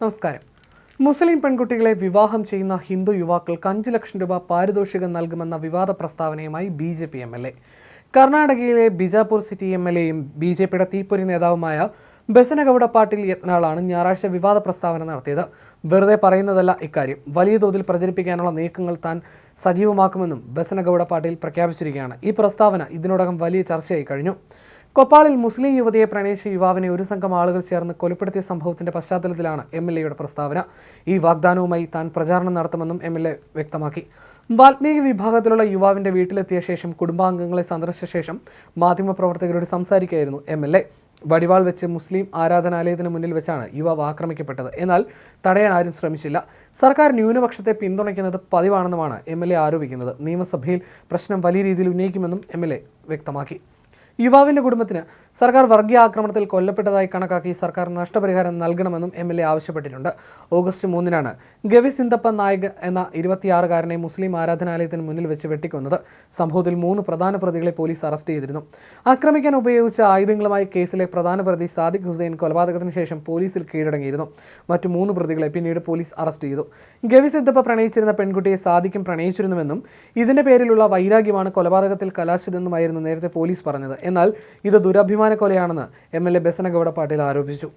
നമസ്കാരം. മുസ്ലിം പെൺകുട്ടികളെ വിവാഹം ചെയ്യുന്ന ഹിന്ദു യുവാക്കൾക്ക് അഞ്ച് ലക്ഷം രൂപ പാരിതോഷികം നൽകുമെന്ന വിവാദ പ്രസ്താവനയുമായി B J P M L A. കർണാടകയിലെ ബിജാപൂർ സിറ്റി എം എൽ എയും ബി ജെ പിയുടെ തീപ്പൊരി നേതാവുമായ ബസനഗൌഡ പാട്ടീൽ യത്നാളാണ് ഞായറാഴ്ച വിവാദ പ്രസ്താവന നടത്തിയത്. വെറുതെ പറയുന്നതല്ല ഇക്കാര്യം. വലിയ തോതിൽ പ്രചരിപ്പിക്കാനുള്ള നീക്കങ്ങൾ താൻ സജീവമാക്കുമെന്നും ബസനഗൌഡ പാട്ടീൽ പ്രഖ്യാപിച്ചിരിക്കുകയാണ്. ഈ പ്രസ്താവന ഇതിനോടകം വലിയ ചർച്ചയായി കഴിഞ്ഞു. കൊപ്പാളിൽ മുസ്ലിം യുവതിയെ പ്രണയിച്ച യുവാവിനെ ഒരു സംഘം ആളുകൾ ചേർന്ന് കൊലപ്പെടുത്തിയ സംഭവത്തിന്റെ പശ്ചാത്തലത്തിലാണ് എം എൽ എയുടെ പ്രസ്താവന. ഈ വാഗ്ദാനവുമായി താൻ പ്രചാരണം നടത്തുമെന്നും എം എൽ എ വ്യക്തമാക്കി. വാൽമീകി വിഭാഗത്തിലുള്ള യുവാവിന്റെ വീട്ടിലെത്തിയ ശേഷം കുടുംബാംഗങ്ങളെ സന്ദർശിച്ച ശേഷം മാധ്യമപ്രവർത്തകരോട് സംസാരിക്കുകയായിരുന്നു എം എൽ എ. വടിവാൾ വെച്ച് മുസ്ലിം ആരാധനാലയത്തിന് മുന്നിൽ വെച്ചാണ് യുവാവ് ആക്രമിക്കപ്പെട്ടത്. എന്നാൽ തടയാൻ ആരും ശ്രമിച്ചില്ല. സർക്കാർ ന്യൂനപക്ഷത്തെ പിന്തുണയ്ക്കുന്നത് പതിവാണെന്നുമാണ് എം ആരോപിക്കുന്നത്. നിയമസഭയിൽ പ്രശ്നം വലിയ രീതിയിൽ ഉന്നയിക്കുമെന്നും എ വ്യക്തമാക്കി. യുവാവിന്റെ കുടുംബത്തിന് സർക്കാർ വർഗീയ ആക്രമണത്തിൽ കൊല്ലപ്പെട്ടതായി കണക്കാക്കി സർക്കാർ നഷ്ടപരിഹാരം നൽകണമെന്നും എം എൽ എ ആവശ്യപ്പെട്ടിട്ടുണ്ട്. ഓഗസ്റ്റ് മൂന്നിനാണ് ഗവി സിന്തപ്പ നായക് എന്ന ഇരുപത്തിയാറുകാരനെ മുസ്ലിം ആരാധനാലയത്തിന് മുന്നിൽ വെച്ച് വെട്ടിക്കൊന്നത്. സംഭവത്തിൽ മൂന്ന് പ്രധാന പ്രതികളെ പോലീസ് അറസ്റ്റ് ചെയ്തിരുന്നു. ആക്രമിക്കാൻ ഉപയോഗിച്ച ആയുധങ്ങളുമായി കേസിലെ പ്രധാന പ്രതി സാദിഖ് ഹുസൈൻ കൊലപാതകത്തിന് ശേഷം പോലീസിൽ കീഴടങ്ങിയിരുന്നു. മറ്റു മൂന്ന് പ്രതികളെ പിന്നീട് പോലീസ് അറസ്റ്റ് ചെയ്തു. ഗവി സിദ്ധപ്പ പ്രണയിച്ചിരുന്ന പെൺകുട്ടിയെ സാദിഖും പ്രണയിച്ചിരുന്നുവെന്നും ഇതിന്റെ പേരിലുള്ള വൈരാഗ്യമാണ് കൊലപാതകത്തിൽ കലാശിതെന്നുമായിരുന്നു നേരത്തെ പോലീസ് പറഞ്ഞത്. എന്നാൽ ഇത് ദുരഭിമാന കൊലയാണെന്ന് M L A Basanagouda Patil ആരോപിച്ചു.